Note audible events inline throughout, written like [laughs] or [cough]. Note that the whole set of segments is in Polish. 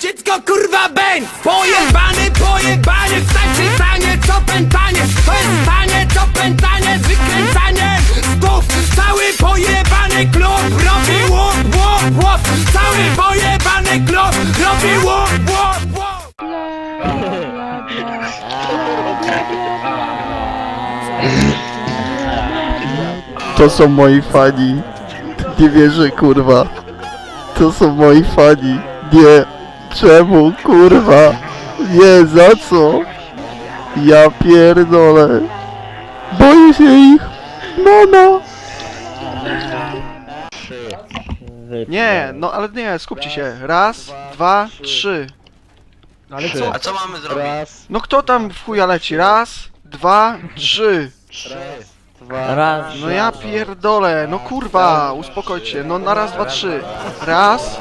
Dziecko kurwa bęk Pojebany, pojebany Wstań przystanie, co pętanie To jest stanie, co pętanie Wykręcanie Stów Cały pojebany klub Robi łop, łop, łop Cały pojebany klub Robi łop, łop, łop To są moi fani. Nie wierzę, kurwa. To są moi fani. Nie. Czemu, kurwa? Nie, za co? Ja pierdolę. Boję się ich. Mama. Nie, no ale nie, skupcie się. Raz, dwa, trzy. Ale co? A co mamy zrobić? No kto tam w chuja leci? Raz, dwa, trzy. Raz. No ja pierdolę, no kurwa, uspokójcie się, no na raz, dwa, trzy. Raz.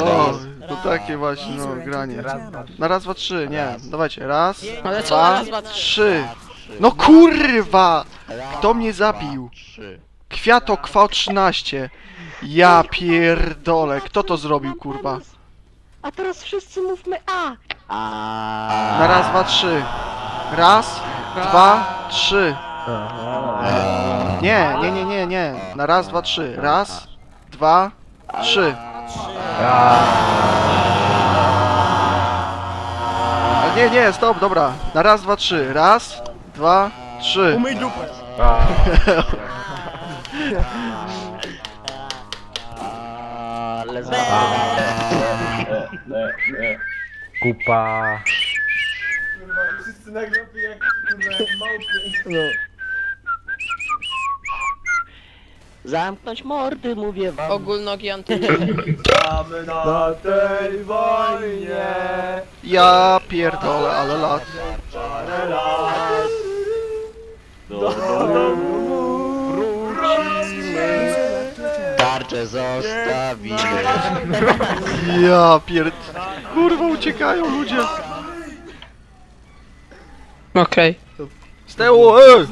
O, to takie właśnie, no, granie. Na raz, dwa, trzy, nie, dawajcie, raz, Ale co na dwa, raz, dwa, trzy? trzy. No kurwa! Kto mnie zabił? Kwiato kwał 13. Ja pierdolę, kto to zrobił, kurwa? A teraz wszyscy mówmy A. Na raz, dwa, trzy. Raz, dwa, trzy. Nie, nie, nie, nie, nie. Na raz, dwa, trzy. Raz, dwa, trzy. A nie, nie, stop, dobra. Na raz, dwa, trzy. Raz, dwa, trzy. Umyj dupę Ale Kupa. Nagle jak kurwa małpy. Zamknąć mordy, mówię wam. Ogólnogi anty... [laughs] Mamy na tej wojnie. Ja pierdolę, ale lat. parę lat. Do domu wrócimy. tarczę zostawimy. Ja pierd... Kurwa, uciekają ludzie. Okej. Z tyłu, ej!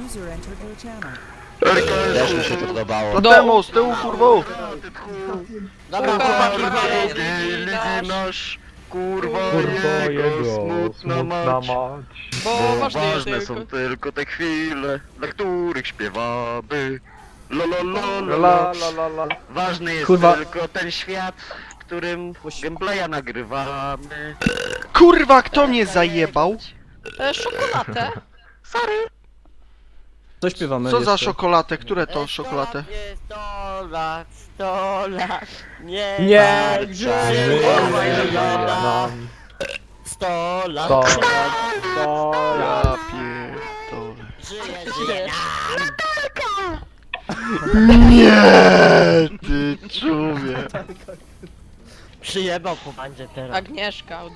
Też mi się to podobało. Do Do- temu, z tyłu, kurwo. Dobra, Kurwa, kurwa, ligi nasz, kurwa, Kurwa jego smutna smutna mać. mać. Bo Bo ważne jest ważne są tylko... tylko te chwile, dla których śpiewamy. Lo, lo, lo, lo, La lo. la la la. Ważny jest Kurwa. tylko ten świat, w którym gameplaya nagrywamy. Kurwa, kto mnie zajebał? E, szokoladę. Co śpiewamy Co za jeszcze? szokoladę? Które to szokoladę? Sto lat, sto lat. Nie, Nie, żadnego Nam. Sto lat. to, to, Ja pierdolę. Żyje, żyje. Nie, ty czubie. Przyjebał po bandzie teraz. Agnieszka od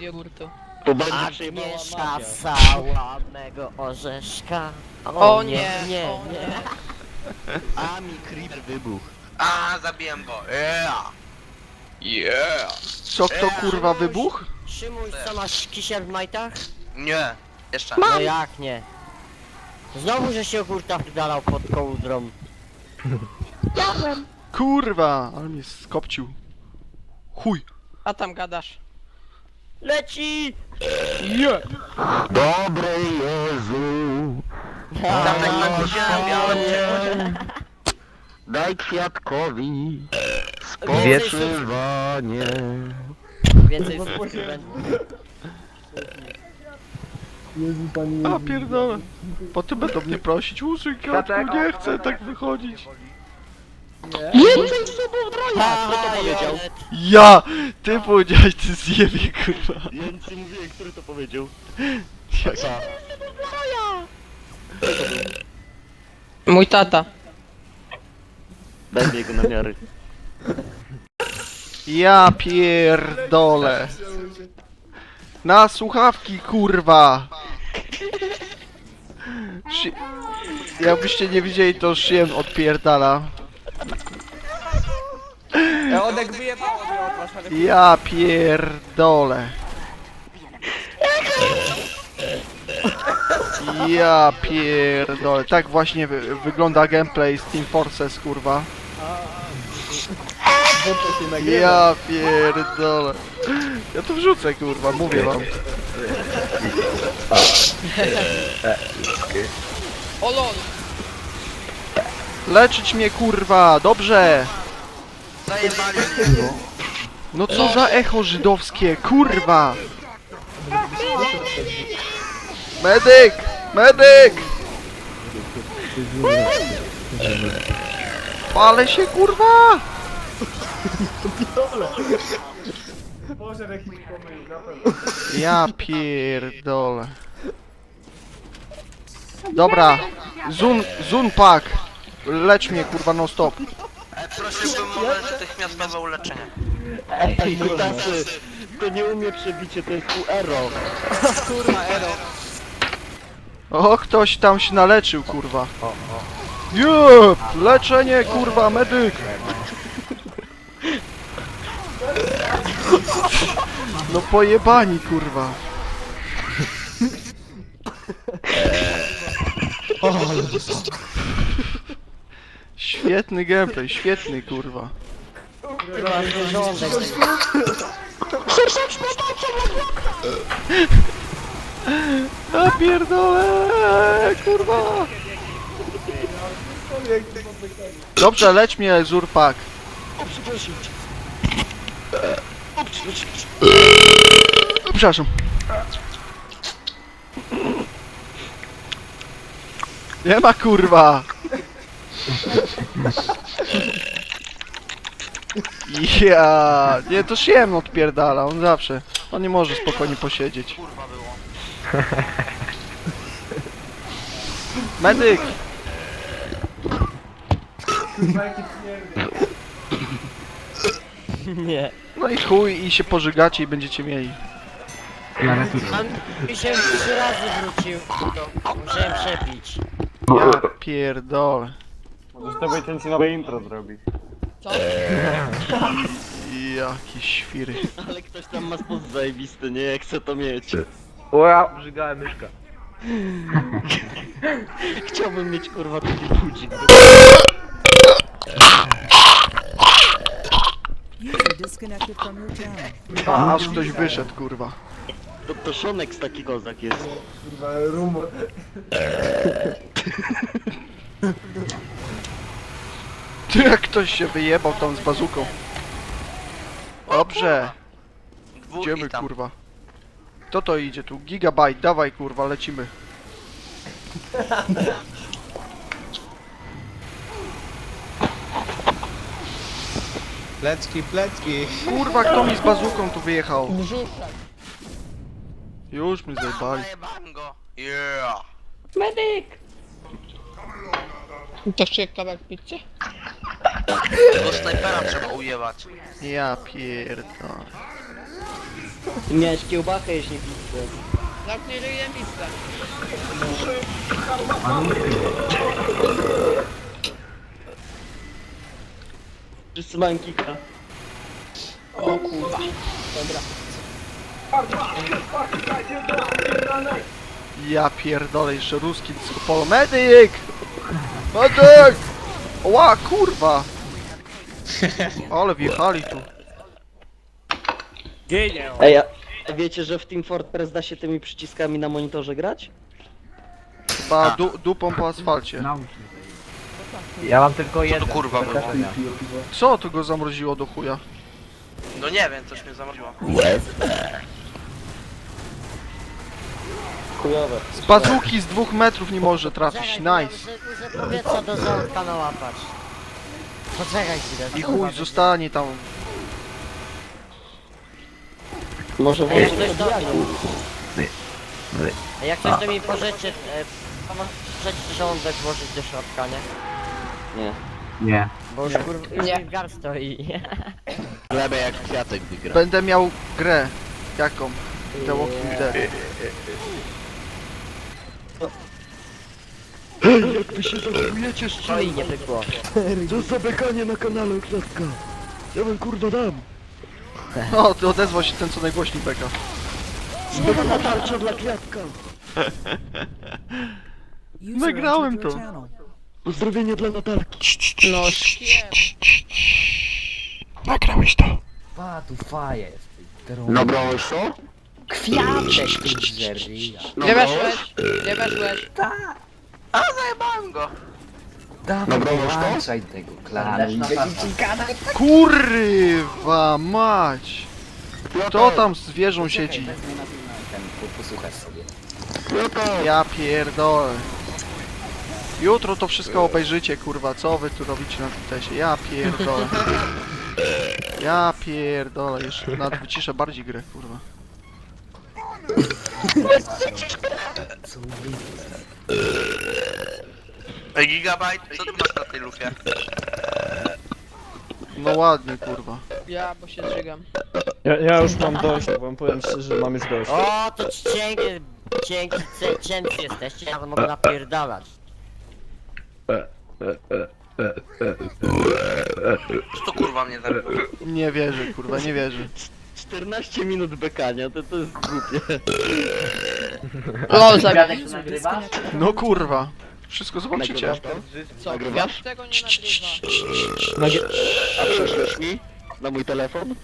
To będzie Agnieszka sała mego orzeszka. O nie, nie, o nie. A mi creeper wybuch. A, zabiłem go. Yeah. Yeah. Co kto kurwa wybuch? Szymuś, co masz kisiel w majtach? Nie. Jeszcze. No jak nie? Znowu, że się ogórka wdalał pod kołdrą. Kurwa, ale mnie skopcił. Chuj. A tam gadasz. Leci! Dobry Jezu, Tam tak na górze na białym daj kwiatkowi Więcej spoczywanie. Więcej słów nie będzie. A pierdolę. Potem będą mnie prosić, użyj kwiatku, nie chcę tak wychodzić. Ha, kto to powiedział? Ja! Ty powiedziałeś, ty zjebie, kurwa. Ja ci mówiłem, który to powiedział. Jak... Mój tata. Daj mi jego namiary. Ja pierdolę. Na słuchawki, kurwa. Jakbyście nie widzieli, to szyjem odpierdala. Odek wyjebał Ja pierdolę. Ja pierdolę. Tak właśnie wy wygląda gameplay z Team Forces, kurwa. Ja pierdolę. Ja to wrzucę kurwa, mówię wam. [laughs] O lol. Leczyć mnie kurwa, dobrze. No co za echo żydowskie, kurwa. Medyk! Medyk! Palę się kurwa! Ja pierdolę. Dobra, Zun, Zun Pak. Lecz mnie kurwa non stop. E, prosiłbym o natychmiastowe uleczenie. Ej, kutasy, to nie umie przebicie, to jest pół [laughs] ero. O, ktoś tam się naleczył, kurwa. Jup, leczenie, kurwa, medyk. No pojebani, kurwa. [laughs] Świetny gameplay, świetny, kurwa. A pierdolę, kurwa. Dobrze, leć mnie, Zurpak. Przepraszam. Nie ma kurwa. Ja, nie to Siem odpierdala, on zawsze. On nie może spokojnie posiedzieć. Kurwa było. Medyk! Nie. No i chuj i się pożygacie i będziecie mieli. Pan mi się trzy razy wrócił. To musiałem przepić. Ja pierdolę. Możesz sobie ten nowe intro zrobić. Co? [laughs] Jakie świry. Ale ktoś tam ma spod zajebisty, nie? Jak chce to mieć. Ja brzygałem myszka. [laughs] Chciałbym mieć kurwa taki budzik. User disconnected from your channel. A, aż ktoś wyszedł, kurwa. To, to Szonek z taki kozak jest. [laughs] Ty [laughs] jak ktoś się wyjebał tam z bazuką. Dobrze, Dwóch idziemy i tam. kurwa. Kto to idzie tu? Gigabajt, dawaj kurwa, lecimy. [laughs] Plecki, plecki. Kurwa, kto mi z bazuką tu wyjechał? Brzuszek. Już mi zajebali. Zajebałem go. Yeah. Medyk! To jeszcze kawałek pizzy? Tego snajpera trzeba ujebać. Ja pierdolę. Miałeś kiełbachę jeśli pizzę. Zamknij ryjem pizdę. Wszyscy mają kika. O kurwa. Dobra. Ja pierdolę, jeszcze ruski polo. Medyk! Medyk! Ła, kurwa! [laughs] Ale wjechali tu. Ej, a wiecie, że w Team Fortress da się tymi przyciskami na monitorze grać? Chyba du dupą po asfalcie. Ja mam tylko Co jeden. to kurwa było? Co tu go zamroziło do chuja? No nie wiem, coś mnie zamroziło. Chujowe. Z bazuki z dwóch metrów nie może trafić, nice. Muszę powietrza do ząbka nałapać. Poczekaj chwilę. I chuj zostanie tam. Może włączyć odbijanie. A jak ktoś to mi pożyczy, e, pożyczy żołądek włożyć do środka, nie? Nie. Nie. Bo już kurwa, już Nie. mi w gar stoi. [laughs] Glebę jak kwiatek wygra. Będę miał grę. Jaką? The Walking Dead. Oj, nie pykło. O, ty odezwał się ten co najgłośniej beka. User Nagrałem entered your to. channel. No śpiew. Nagrałeś to. Pa, tu faja jest. Nabrałeś to? Kwiatek, ty zerija. Nie weszłeś? Nie weszłeś? A zajebałem go. Dawaj, Nabrałeś to? włączaj tego klanu. Kurwa mać! Kto tam z wieżą siedzi? Posłuchaj sobie. Ja pierdolę. Jutro to wszystko obejrzycie, kurwa, co wy tu robicie na tym tesie? Ja pierdolę. [laughs] Ja pierdolę, jeszcze nawet wyciszę bardziej grę, kurwa. Ej, Gigabajt, co ty masz na tej lufie? No ładnie, kurwa. Ja, bo się zżygam. Ja, ja już mam dość, bo wam powiem szczerze, mam już dość. O, to ci cienki, cienki, cie- ciency jesteście, ja to mogę napierdalać. Co to kurwa mnie zabiło? Nie wierzę, kurwa, nie wierzę. 14 minut bekania, to, to jest głupie. LOL zabił. No kurwa. Wszystko zobaczycie. Co, Nagrywasz? kwiat tego nie nagrywa. A przeszłeś mi? Na mój telefon?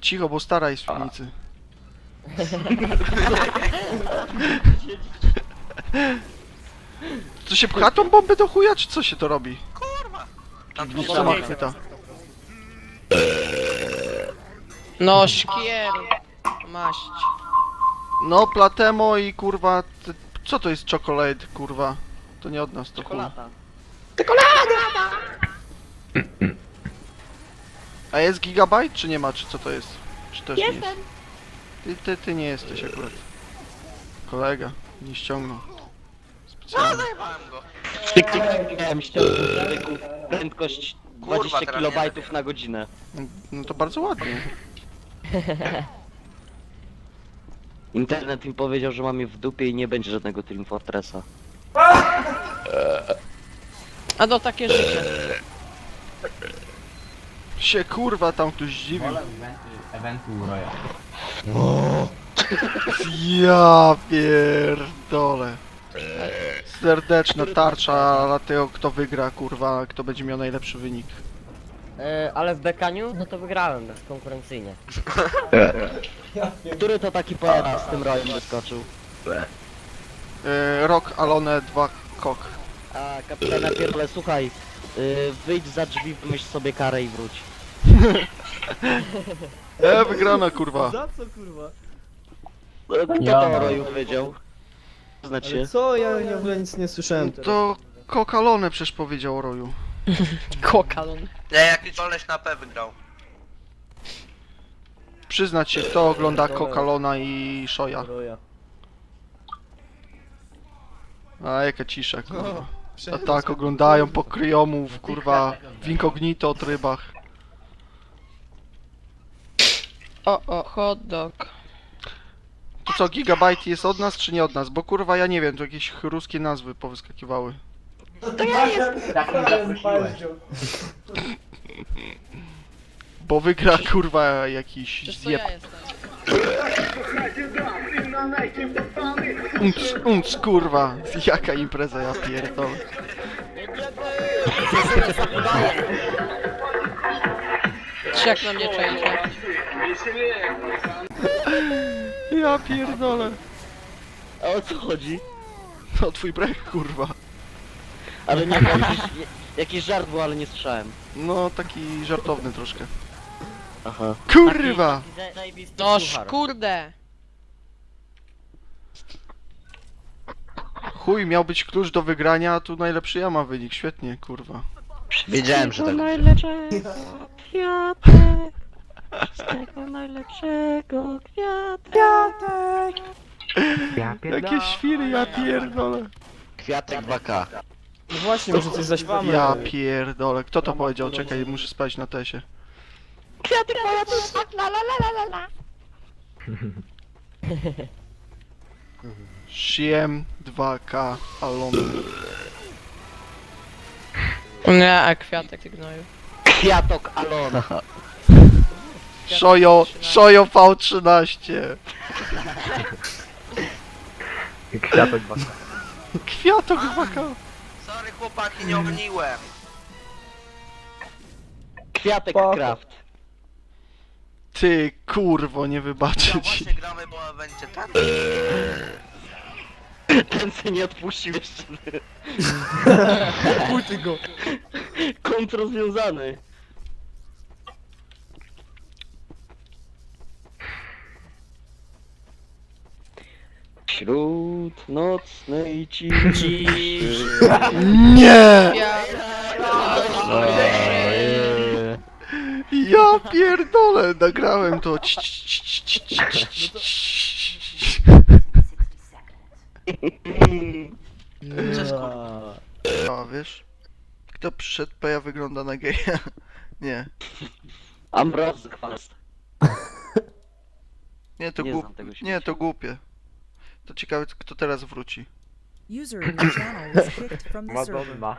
Cicho, bo stara jest w piwnicy. Co się pcha tą bombę do chuja, czy co się to robi? Tam Widzisz, co ma chwyta. No, szkier. Maść. No, Platemo i kurwa... Ty, co to jest czekolad, kurwa? To nie od nas, to chuj. A jest gigabajt, czy nie ma, czy co to jest? Czy też nie jest? Ty, ty, ty nie jesteś akurat. Kolega, nie ściągnął. Specjalnie. zajebałem go. Tyk, tyk, tyk, miałem ściągnąć prędkość Kurwa, 20 teraz kilobajtów na godzinę. No to bardzo ładnie. [laughs] Internet mi powiedział, że mam je w dupie i nie będzie żadnego Team Fortressa. A no takie życie. Się kurwa tam ktoś zdziwił. Eventu Roya. Ja pierdolę. Serdeczna tarcza dla tego kto wygra kurwa, kto będzie miał najlepszy wynik. E, ale w bekaniu, no to wygrałem bezkonkurencyjnie. [laughs] Który to taki poeta z tym rojem wyskoczył? Yy, Rock Alone 2 Kok. A kapitana Pierdole, słuchaj, yy, wyjdź za drzwi, wymyśl sobie karę i wróć. [laughs] E, wygrana kurwa. Za co kurwa? No, Kto Ja. o roju Znaczy Ale co? Ja, ja w ogóle nic nie słyszałem teraz. To Kok Alone przecież powiedział o Roju. [laughs] Kokalon. Nie, jakiś koleś na P wygrał. Przyznać się, kto ogląda Kokalona i Shoya. A jaka cisza kurwa. A tak oglądają pokryjomów kurwa w incognito trybach. O, o, hot dog. To co, Gigabyte jest od nas czy nie od nas? Bo kurwa ja nie wiem, tu jakieś ruskie nazwy powyskakiwały. Bo wygra kurwa jakiś Przecież to zjeb. ja jestem. Unc, unc kurwa. Jaka impreza, ja pierdolę. Trzech na mnie. Ja pierdolę. A o co chodzi? No twój brek kurwa. Ale nie wiem, jakiś, jakiś żart był, ale nie słyszałem. No taki żartowny troszkę. Aha. Kurwa! Taki za- zajebisty No suchar. kurde. Chuj, miał być klucz do wygrania, a tu najlepszy ja mam wynik. Świetnie, kurwa. Wiedziałem, że tak Jakie świry, ja pierdolę. Kwiatek 2K. No właśnie, może coś zaśpiewamy. Ja pierdolę. Kto to powiedział? Czekaj, muszę spać na tesie. Siem 2K Alone. Nie, a kwiatek gnoju. Kwiatok Alona. [laughs] Szojo, Szojo V13. Kwiatek was. Kwiatok 2K. Sorry chłopaki, nie ogniłem. Kwiatek Spoko. Craft. Ty kurwo, nie wybaczę No ci. właśnie gramy, bo będzie ten. Ten się nie odpuścił jeszcze. [laughs] Pójty go. Kąt rozwiązany. Wśród nocnej ciszy. Nie! Ja... Eee. Ja pierdolę, nagrałem to. Ci. A wiesz? Kto przyszedł, Peja wygląda na geja. Nie. Ambrozy chwast. Nie, to Nie głup... znam tego Nie, śmiecia. to głupie. To ciekawe, kto teraz wróci. User in your channel was kicked from the server. Madonna.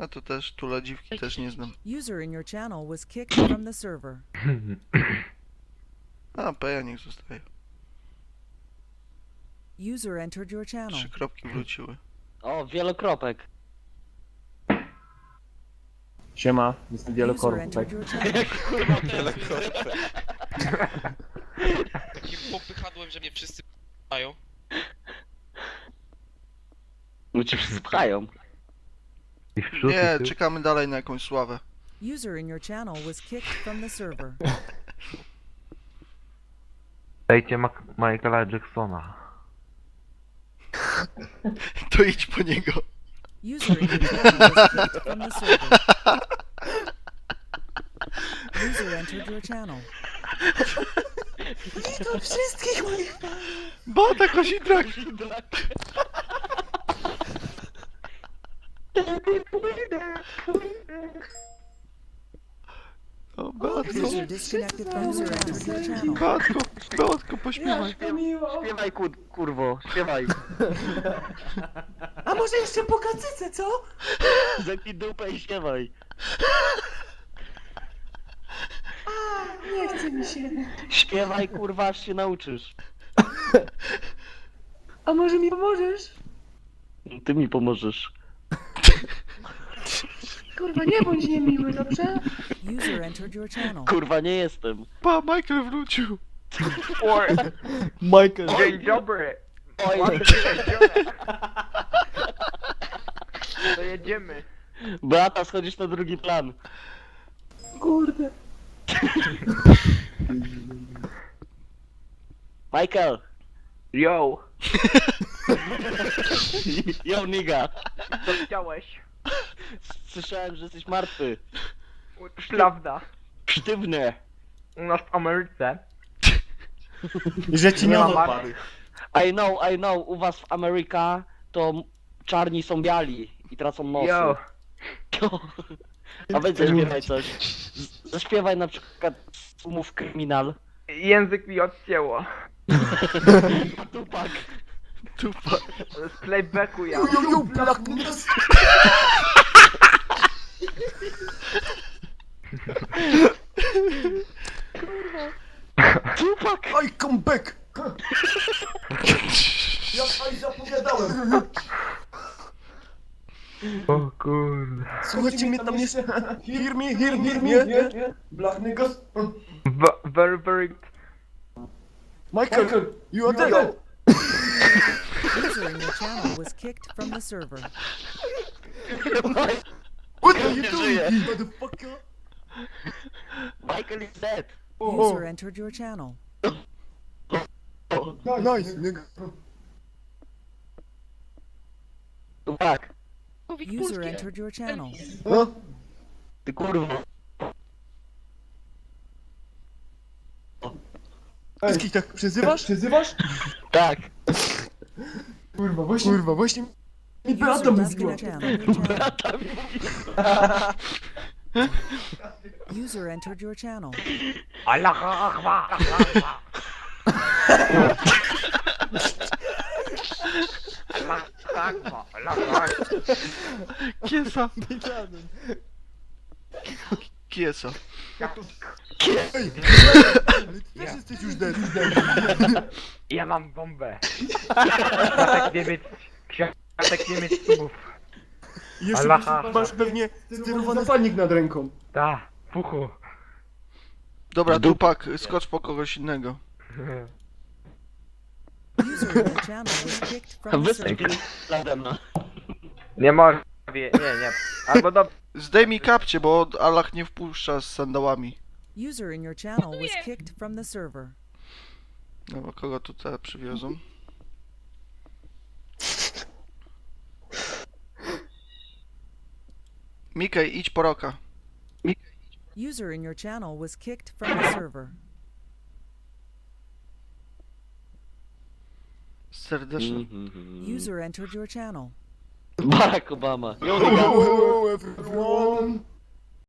A to też, Tula Dziwki też nie znam. User in your channel was kicked from the server. A, Peja niech zostaje. User entered your channel. Trzy kropki wróciły. O, wielokropek. Siema, jestem User wielokorów, tak? entered your channel. [laughs] Takim [laughs] popychadłem, że mnie wszyscy mają. No cię pchają. I w przód, i Nie, czekamy dalej na jakąś sławę. User in your channel was kicked from the server. [laughs] Dajcie Mac- Michaela Jacksona. [laughs] To idź po niego. User in your channel was kicked from the server. [laughs] User entered your channel. Bata Kozidrak! O, Beatko, User disconnected from user entered your channel. Beatko, Beatko, pośpiewaj. Śpiewaj kur, kurwo, śpiewaj. A może jeszcze po kacyce, co? Zamknij dupę i śpiewaj. Nie chce mi się. Śpiewaj kurwa, aż się nauczysz. A może mi pomożesz? Ty mi pomożesz. Kurwa, nie bądź niemiły, dobrze? User entered your channel. Kurwa, nie jestem. Pa, Michael wrócił. Michael. Dzień dobry! Oj, To jedziemy. Beata, schodzisz na drugi plan. Kurde. Michael! Yo! [laughs] Yo, nigga! Co chciałeś? Słyszałem, że jesteś martwy. Prawda. Sztywny. U nas w Ameryce Że ci nie ma martwych. I know, I know, u was w Ameryka to czarni są biali i tracą nosy. Yo! [laughs] A weź zaśpiewaj coś. Z- Zaśpiewaj na przykład umów kryminal. Język mi odcięło. Tupak. Tupa. Z playbacku ja. Tupak! I come back! [laughs] Ja aj zapowiadałem! O kurde. Słuchajcie mnie tam nie... Hear me, hear me, nie? nie? Blachny gos... V- very, very... Michael, you are there! User in your channel was kicked from the server. What are you doing, you motherfucker? Michael is dead. Oh. User entered your channel. Oh. Nice, nigga. User entered your channel. Ty kurwa. Wszystkich tak przezywasz? Przezywasz? Tak. Kurwa, właśnie... Kurwa, właśnie... Mi User brata mówiła. your channel. User entered your channel. Allah Akbar! Allah [laughs] Allah Akbar! Kiesa. Kiesa. Ej, ale ty też jesteś już dead. Ja mam bombę. Kwiatek nie mieć... Kwiatek nie mieć subów. Jeszcze Allaha. masz, masz pewnie sterowany panik nad ręką. Da, puchu. Dobra, Tupak, skocz po kogoś innego. [laughs] User in your channel was kicked from the Występ server. nade mną. Nie może, nie, nie. Albo do... Zdejmij kapcie, bo Allah nie wpuszcza z sandałami. User in your channel was kicked from the server. Dobra, kogo tutaj przywiozą? Mikej, idź po roka. User in your channel was kicked from the server. Serdecznie. Mm-hmm. User entered your channel. Barack Obama. Hello, everyone.